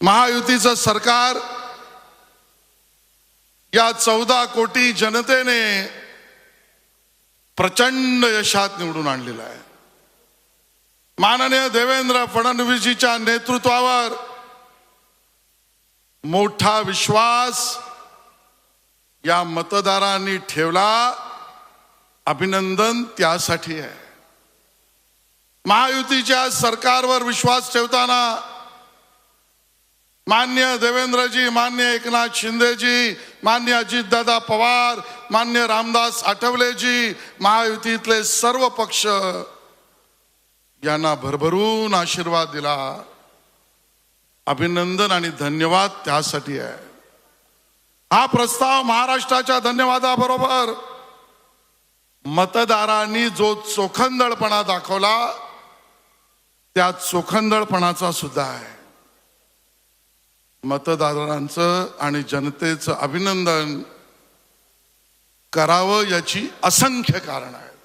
महायुतीचं सरकार या चौदा कोटी जनतेने प्रचंड यशात निवडून आणलेलं आहे. माननीय देवेंद्र फडणवीसजीच्या नेतृत्वावर मोठा विश्वास या मतदारांनी ठेवला. अभिनंदन त्यासाठी आहे. महायुतीच्या सरकारवर विश्वास ठेवताना मान्य देवेंद्रजी मान्य एकनाथ शिंदेजी मान्य अजितदादा पवार मान्य रामदास आठवलेजी महायुतीतले सर्व पक्ष यांना भरभरून आशीर्वाद दिला. अभिनंदन आणि धन्यवाद त्यासाठी आहे. हा प्रस्ताव महाराष्ट्राच्या धन्यवादाबरोबर मतदारांनी जो चोखंदळपणा दाखवला त्या चोखंदळपणाचा सुद्धा आहे. मतदारांचं आणि जनतेचं अभिनंदन करावं याची असंख्य कारण आहेत.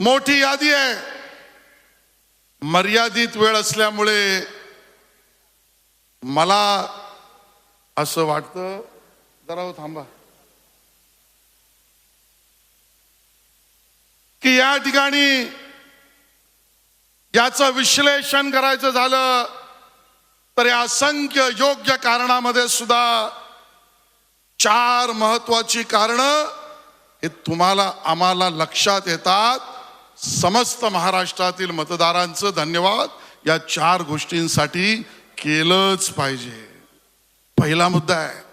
मोठी यादी आहे. मर्यादित वेळ असल्यामुळे मला असं वाटतं जरा हो थांबा. की या ठिकाणी याचं विश्लेषण करायचं झालं तर या असंख्य योग्य कारणामध्ये सुद्धा चार महत्वाची कारण हे तुम्हाला आम्हाला लक्षात येतात. समस्त महाराष्ट्रातील मतदारांचं धन्यवाद. या चार गोष्टींसाठी केलंच पाहिजे. पहिला मुद्दा आहे